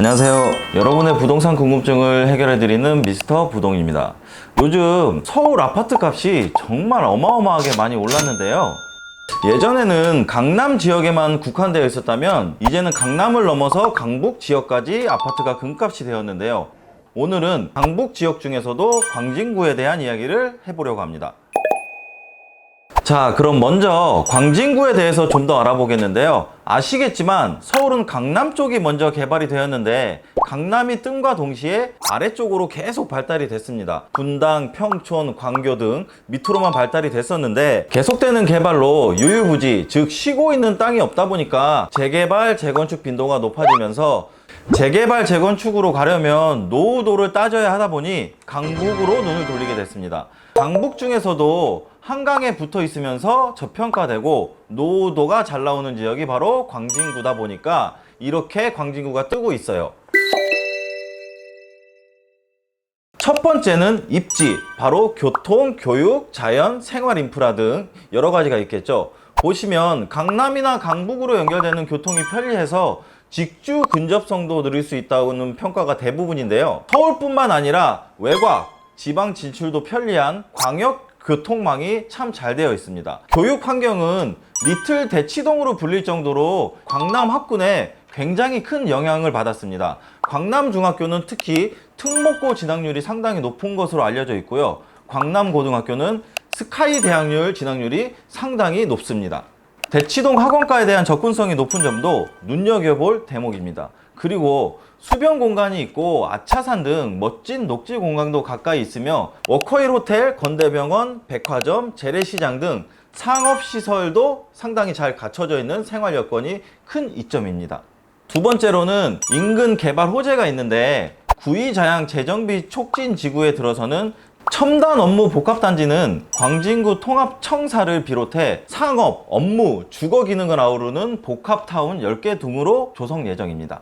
안녕하세요. 여러분의 부동산 궁금증을 해결해드리는 미스터 부동입니다. 요즘 서울 아파트 값이 정말 어마어마하게 많이 올랐는데요. 예전에는 강남 지역에만 국한되어 있었다면 이제는 강남을 넘어서 강북 지역까지 아파트가 금값이 되었는데요. 오늘은 강북 지역 중에서도 광진구에 대한 이야기를 해보려고 합니다. 자, 그럼 먼저 광진구에 대해서 좀 더 알아보겠는데요. 아시겠지만 서울은 강남 쪽이 먼저 개발이 되었는데 강남이 뜸과 동시에 아래쪽으로 계속 발달이 됐습니다. 분당, 평촌, 광교 등 밑으로만 발달이 됐었는데 계속되는 개발로 유유부지, 즉 쉬고 있는 땅이 없다 보니까 재개발, 재건축 빈도가 높아지면서 재개발, 재건축으로 가려면 노후도를 따져야 하다 보니 강북으로 눈을 돌리게 됐습니다. 강북 중에서도 한강에 붙어 있으면서 저평가되고 노후도가 잘 나오는 지역이 바로 광진구다 보니까 이렇게 광진구가 뜨고 있어요. 첫 번째는 입지, 바로 교통, 교육, 자연, 생활 인프라 등 여러 가지가 있겠죠. 보시면 강남이나 강북으로 연결되는 교통이 편리해서 직주 근접성도 누릴 수 있다는 평가가 대부분인데요. 서울뿐만 아니라 외곽, 지방 진출도 편리한 광역 교통망이 참 잘 되어 있습니다. 교육 환경은 리틀 대치동으로 불릴 정도로 광남 학군에 굉장히 큰 영향을 받았습니다. 광남 중학교는 특히 특목고 진학률이 상당히 높은 것으로 알려져 있고요. 광남 고등학교는 스카이 대학률 진학률이 상당히 높습니다. 대치동 학원가에 대한 접근성이 높은 점도 눈여겨볼 대목입니다. 그리고 수변 공간이 있고 아차산 등 멋진 녹지 공간도 가까이 있으며 워커힐 호텔, 건대병원, 백화점, 재래시장 등 상업시설도 상당히 잘 갖춰져 있는 생활 여건이 큰 이점입니다. 두 번째로는 인근 개발 호재가 있는데 구이자양 재정비 촉진 지구에 들어서는 첨단 업무 복합단지는 광진구 통합청사를 비롯해 상업, 업무, 주거 기능을 아우르는 복합타운 10개 등으로 조성 예정입니다.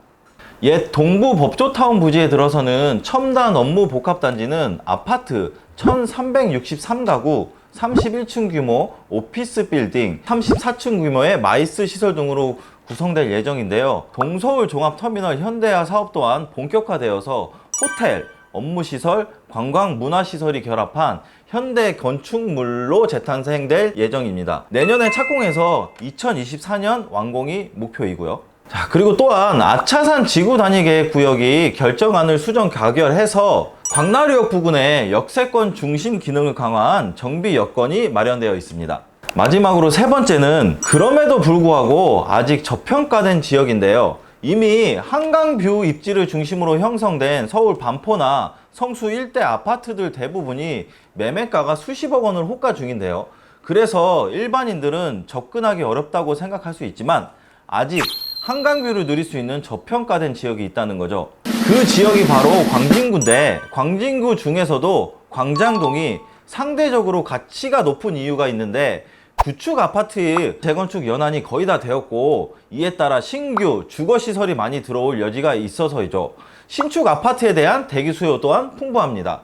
옛 동부 법조타운 부지에 들어서는 첨단 업무 복합단지는 아파트 1363가구 31층 규모 오피스 빌딩 34층 규모의 마이스 시설 등으로 구성될 예정인데요. 동서울 종합터미널 현대화 사업 또한 본격화되어서 호텔, 업무시설, 관광 문화시설이 결합한 현대 건축물로 재탄생될 예정입니다. 내년에 착공해서 2024년 완공이 목표이고요. 자, 그리고 또한 아차산 지구 단위 계획 구역이 결정안을 수정 가결해서 광나루역 부근에 역세권 중심 기능을 강화한 정비 여건이 마련되어 있습니다. 마지막으로 세 번째는 그럼에도 불구하고 아직 저평가된 지역인데요. 이미 한강뷰 입지를 중심으로 형성된 서울 반포나 성수 일대 아파트들 대부분이 매매가가 수십억 원을 호가 중인데요. 그래서 일반인들은 접근하기 어렵다고 생각할 수 있지만 아직 한강뷰를 누릴 수 있는 저평가된 지역이 있다는 거죠. 그 지역이 바로 광진구인데 광진구 중에서도 광장동이 상대적으로 가치가 높은 이유가 있는데 구축 아파트 재건축 연한이 거의 다 되었고 이에 따라 신규 주거 시설이 많이 들어올 여지가 있어서이죠. 신축 아파트에 대한 대기 수요 또한 풍부합니다.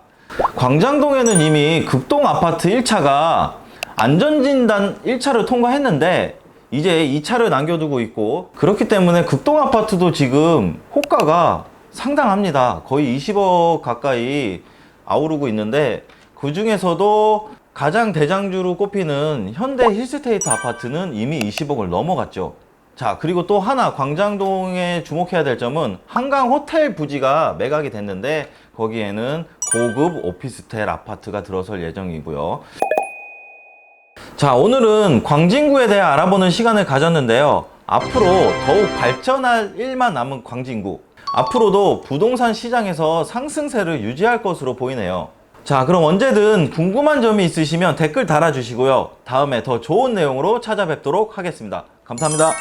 광장동에는 이미 극동 아파트 1차가 안전진단 1차를 통과했는데 이제 2차를 남겨두고 있고 그렇기 때문에 극동 아파트도 지금 호가가 상당합니다. 거의 20억 가까이 아우르고 있는데 그 중에서도 가장 대장주로 꼽히는 현대 힐스테이트 아파트는 이미 20억을 넘어갔죠. 자, 그리고 또 하나 광장동에 주목해야 될 점은 한강 호텔 부지가 매각이 됐는데 거기에는 고급 오피스텔 아파트가 들어설 예정이고요. 자, 오늘은 광진구에 대해 알아보는 시간을 가졌는데요. 앞으로 더욱 발전할 일만 남은 광진구. 앞으로도 부동산 시장에서 상승세를 유지할 것으로 보이네요. 자, 그럼 언제든 궁금한 점이 있으시면 댓글 달아주시고요. 다음에 더 좋은 내용으로 찾아뵙도록 하겠습니다. 감사합니다.